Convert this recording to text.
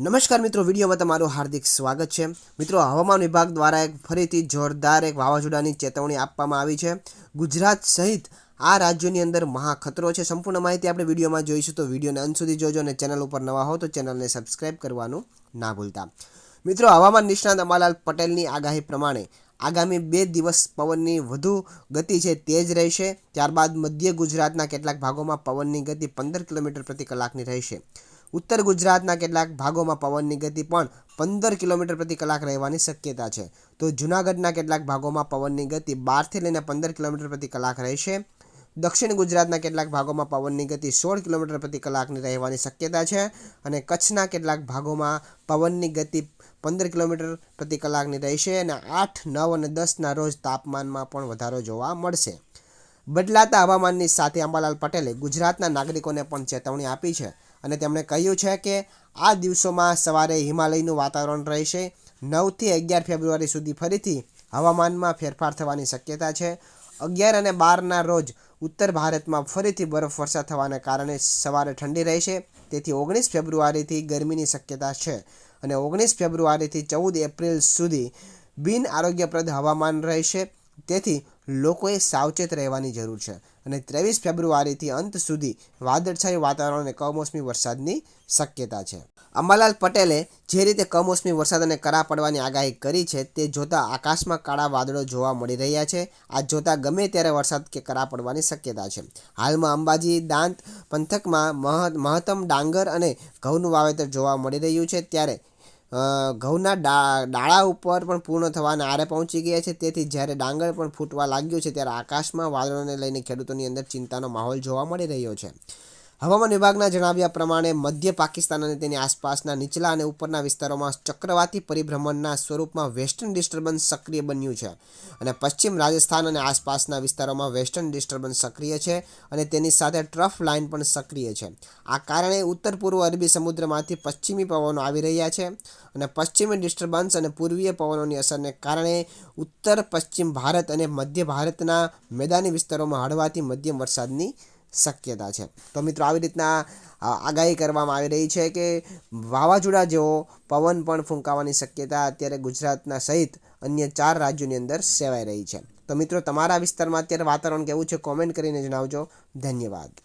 નમસ્કાર મિત્રો, વિડીયોમાં તમારું હાર્દિક સ્વાગત છે. મિત્રો, હવામાન વિભાગ દ્વારા એક ફરીથી જોરદાર એક વાવાઝોડાની ચેતવણી આપવામાં આવી છે. ગુજરાત સહિત આ રાજ્યોની અંદર મહાખતરો છે. સંપૂર્ણ માહિતી આપણે વિડીયોમાં જોઈશું. તો વિડીયોને અંત સુધી જોજો અને ચેનલ ઉપર નવા હો તો ચેનલને સબસ્ક્રાઇબ કરવાનું ના ભૂલતા. મિત્રો, હવામાન નિષ્ણાત અંબાલાલ પટેલની આગાહી પ્રમાણે આગામી બે દિવસ પવનની વધુ ગતિ છે, તેજ રહેશે. ત્યારબાદ મધ્ય ગુજરાતના કેટલાક ભાગોમાં પવનની ગતિ પંદર કિલોમીટર પ્રતિ કલાકની રહેશે. ઉત્તર ગુજરાતના કેટલાક ભાગોમાં પવનની ગતિ પણ પંદર કિલોમીટર પ્રતિ કલાક રહેવાની શક્યતા છે. તો જૂનાગઢના કેટલાક ભાગોમાં પવનની ગતિ બારથી લઈને પંદર કિલોમીટર પ્રતિ કલાક રહેશે. દક્ષિણ ગુજરાતના કેટલાક ભાગોમાં પવનની ગતિ સોળ કિલોમીટર પ્રતિ કલાકની રહેવાની શક્યતા છે અને કચ્છના કેટલાક ભાગોમાં પવનની ગતિ પંદર કિલોમીટર પ્રતિ કલાકની રહેશે અને આઠ, નવ અને દસના રોજ તાપમાનમાં પણ વધારો જોવા મળશે. બદલાતા હવામાનની સાથે અંબાલાલ પટેલે ગુજરાતના નાગરિકોને પણ ચેતવણી આપી છે અને તેમણે કહ્યું છે કે આ દિવસોમાં સવારે હિમાલયનું વાતાવરણ રહેશે. નવથી અગિયાર ફેબ્રુઆરી સુધી ફરીથી હવામાનમાં ફેરફાર થવાની શક્યતા છે. અગિયાર અને બારના રોજ ઉત્તર ભારતમાં ફરીથી બરફવર્ષા થવાને કારણે સવારે ઠંડી રહેશે. તેથી ઓગણીસ ફેબ્રુઆરીથી ગરમીની શક્યતા છે અને ઓગણીસ ફેબ્રુઆરીથી ચૌદ એપ્રિલ સુધી બિન આરોગ્યપ્રદ હવામાન રહેશે. તેથી લોકોએ સાવચેત રહેવાની જરૂર છે. અને ત્રેવીસ ફેબ્રુઆરીથી અંત સુધી વાદળછાયું વાતાવરણ અને કમોસમી વરસાદની શક્યતા છે. અંબાલાલ પટેલે જે રીતે કમોસમી વરસાદ અને કરા પડવાની આગાહી કરી છે તે જોતા આકાશમાં કાળા વાદળો જોવા મળી રહ્યા છે. આ જોતા ગમે ત્યારે વરસાદ કે કરા પડવાની શક્યતા છે. હાલમાં અંબાજી દાંત પંથકમાં મહ મહત્તમ ડાંગર અને ઘઉંનું વાવેતર જોવા મળી રહ્યું છે ત્યારે ઘઉંના ડાળા ઉપર પણ પૂર્ણ થવાના આરે પહોંચી ગયા છે. તેથી જ્યારે ડાંગર પણ ફૂટવા લાગ્યું છે, ત્યારે આકાશમાં વાદળોને લઈને ખેડૂતોની અંદર ચિંતાનો માહોલ જોવા મળી રહ્યો છે. હવામાન વિભાગના જણાવ્યા પ્રમાણે મધ્ય પાકિસ્તાન અને તેની આસપાસના નીચલા અને ઉપરના વિસ્તારોમાં ચક્રવાતી પરિભ્રમણના સ્વરૂપમાં વેસ્ટર્ન ડિસ્ટર્બન્સ સક્રિય બન્યું છે અને પશ્ચિમ રાજસ્થાન અને આસપાસના વિસ્તારોમાં વેસ્ટર્ન ડિસ્ટર્બન્સ સક્રિય છે અને તેની સાથે ટ્રફ લાઇન પણ સક્રિય છે. આ કારણે ઉત્તર પૂર્વ અરબી સમુદ્રમાંથી પશ્ચિમી પવનો આવી રહ્યા છે અને પશ્ચિમી ડિસ્ટર્બન્સ અને પૂર્વીય પવનોની અસરને કારણે ઉત્તર, પશ્ચિમ ભારત અને મધ્ય ભારતના મેદાની વિસ્તારોમાં હળવાથી મધ્યમ વરસાદની શક્યતા છે. તો મિત્રો, આવી રીતના આગાહી કરવામાં આવી રહી છે કે વાવાઝોડા જેવો પવન પણ ફૂંકાવાની શક્યતા અત્યારે ગુજરાતના સહિત અન્ય ચાર રાજ્યોની અંદર સેવાઈ રહી છે. તો મિત્રો, તમારા વિસ્તારમાં અત્યારે વાતાવરણ કેવું છે? કોમેન્ટ કરીને જણાવજો. ધન્યવાદ.